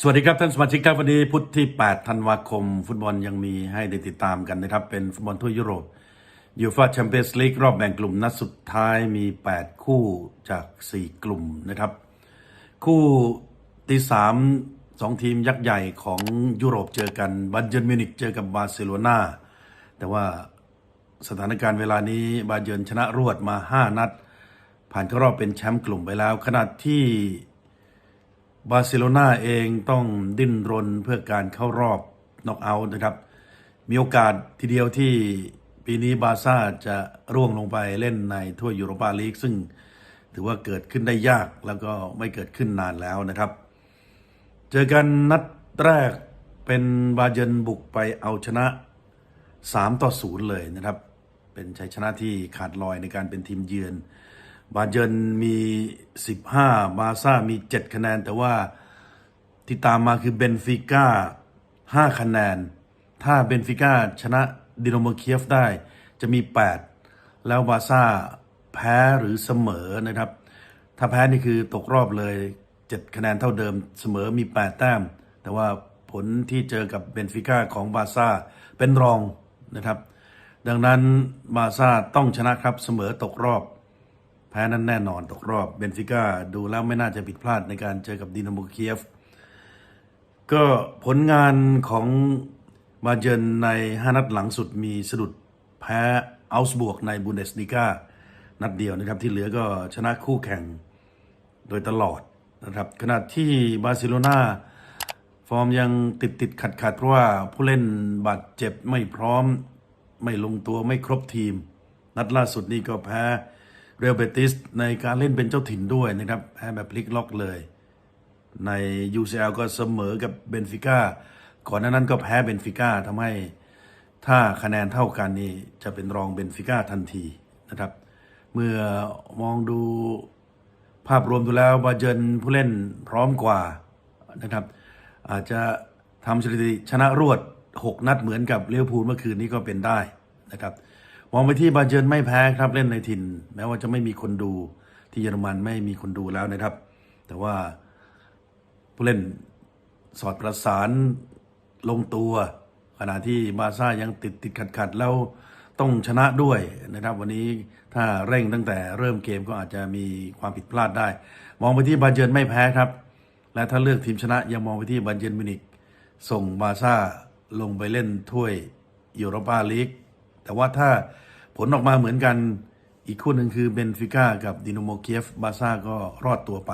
สวัสดีครับท่านสมาชิกครับวันนี้พุธที่ 8 ธันวาคม ฟุตบอลยังมีให้ได้ติดตามกันนะครับ เป็นฟุตบอลทั่วยุโรปยูฟาแชมเปี้ยนส์ลีกรอบแบ่งกลุ่มนัดสุดท้ายมี 8 คู่จาก 4 กลุ่มนะครับ คู่ที่สามสองทีมยักษ์ใหญ่ของยุโรปเจอกันบันเยิร์นมิวนิกเจอกับบาร์เซโลนาแต่ว่าสถานการณ์เวลานี้บาเยิร์นชนะรวดมา 5 นัด ผ่านเข้ารอบเป็นแชมป์กลุ่มไปแล้วขณะที่ บาร์เซโลนาเองต้องดิ้นรนเพื่อการเข้ารอบน็อกเอาท์นะครับ มีโอกาสทีเดียวที่ปีนี้บาร์ซ่าจะร่วงลงไปเล่นในถ้วยยูโรปาลีกซึ่งถือว่าเกิดขึ้นได้ยากแล้วก็ไม่เกิดขึ้นนานแล้วนะครับ เจอกันนัดแรกเป็นบาเยิร์นบุกไปเอาชนะ 3 ต่อ 0 เลยนะครับ เป็นชัยชนะที่ขาดลอยในการเป็นทีมเยือน บาเยินมี 15 บาซ่ามี 7 คะแนน แต่ว่าที่ตามมาคือเบนฟิก้า 5 คะแนน ถ้าเบนฟิก้าชนะดิโนโมเคียฟได้จะมี 8 แล้วบาซ่าแพ้หรือเสมอนะครับ ถ้าแพ้นี่คือตกรอบเลย 7 คะแนนเท่าเดิมเสมอมี 8 แต้ม แต่ว่าผลที่เจอกับเบนฟิก้าของบาซ่าเป็นรองนะครับ ดังนั้นบาซ่าต้องชนะครับเสมอตกรอบ แพ้นั้นแน่นอนตกรอบเบนฟิก้าดูแล้วไม่น่าจะผิดพลาดในการเจอกับดินาโมเคียฟ ก็ผลงานของบาเยิร์นใน 5 นัดหลังสุดมีสะดุดแพ้อัลส์บวกในบุนเดสลีกานัดเดียวนะครับที่เหลือก็ชนะคู่แข่งโดยตลอดนะครับขณะที่บาร์เซโลนาฟอร์มยังติดติดขัดขัดเพราะว่าผู้เล่นบาดเจ็บไม่พร้อมไม่ลงตัวไม่ครบทีม นัดล่าสุดนี่ก็แพ้ เรอัลเบติสในการเล่นเป็นเจ้าถิ่นด้วยนะครับแพ้แบบพลิกล็อกเลย ใน UCL ก็เสมอกับเบนฟิก้าก่อนหน้านั้นก็แพ้เบนฟิก้าทำให้ถ้าคะแนนเท่ากันนี่จะเป็นรองเบนฟิก้าทันทีนะครับ เมื่อมองดูภาพรวมดูแล้วบาเยิร์นผู้เล่นพร้อมกว่านะครับ อาจจะทำสถิติชนะรวด 6 นัดเหมือนกับเลี้ยวภูลเมื่อคืนนี้ก็เป็นได้นะครับ มองไปที่บาเยิร์นไม่แพ้ครับเล่นในถิ่น แม้ว่าจะไม่มีคนดูที่เยอรมันไม่มีคนดูแล้วนะครับ แต่ว่าผู้เล่นสอดประสานลงตัว ขณะที่บาซ่ายังติดติดขัดขัดแล้วต้องชนะด้วยนะครับ วันนี้ถ้าเร่งตั้งแต่เริ่มเกมก็อาจจะมีความผิดพลาดได้ มองไปที่บาเยิร์นไม่แพ้ครับ และถ้าเลือกทีมชนะยังมองไปที่บาเยิร์นมิวนิกส่งบาซ่าลงไปเล่นถ้วยยูโรปาลีก แต่ว่าถ้าผลออกมาเหมือนกันอีกคู่หนึ่งคือเบนฟิก้ากับดินโมเคียฟบาซ่าก็รอดตัวไป